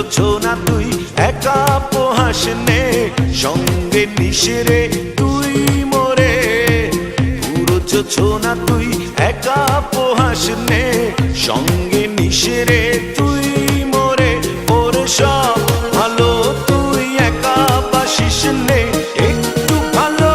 পুরো যোজনা তুই? একা পোহাস নে সঙ্গে নিশরে তুই মরে। পুরো যোজনা তুই? একা পোহাস নে সঙ্গে নিশরে তুই মরে। ওর সব ভালো, তুই একা বাসিস নে, একটু ভালো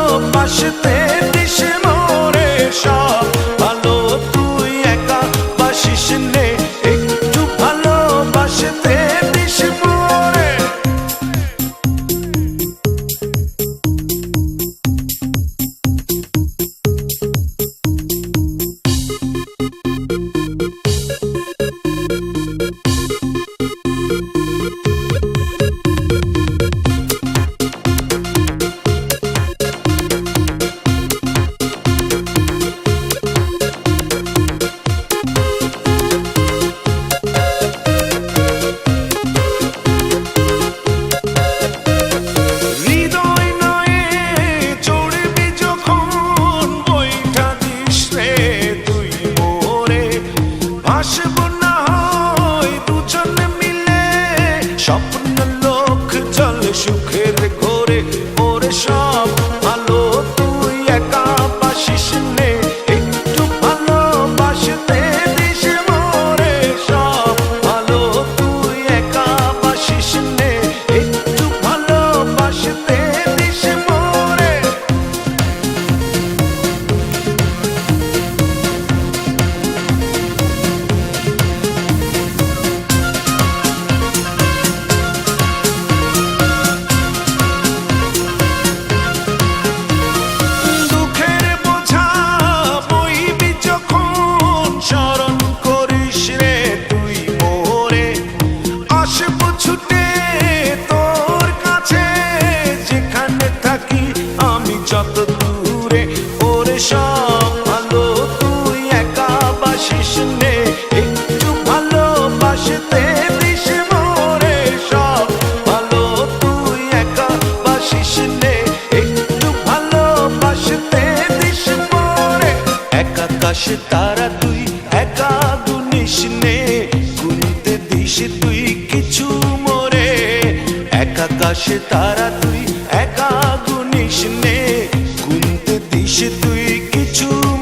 ছুটে তোর কাছে, যেখানে থাকি আমি যত দূরে। সব ভালো, তুই একা বাসিস নে। একটু ভালো বাসতে দিস মোরে সব ভালো, তুই একা বাসিস নে। একটু ভালো বাসতে দিস মোরে। এক আকাশে তারা তুই আকাশে তারা তুই একা গুনিস নে গুনতে দিস তুই কিছু।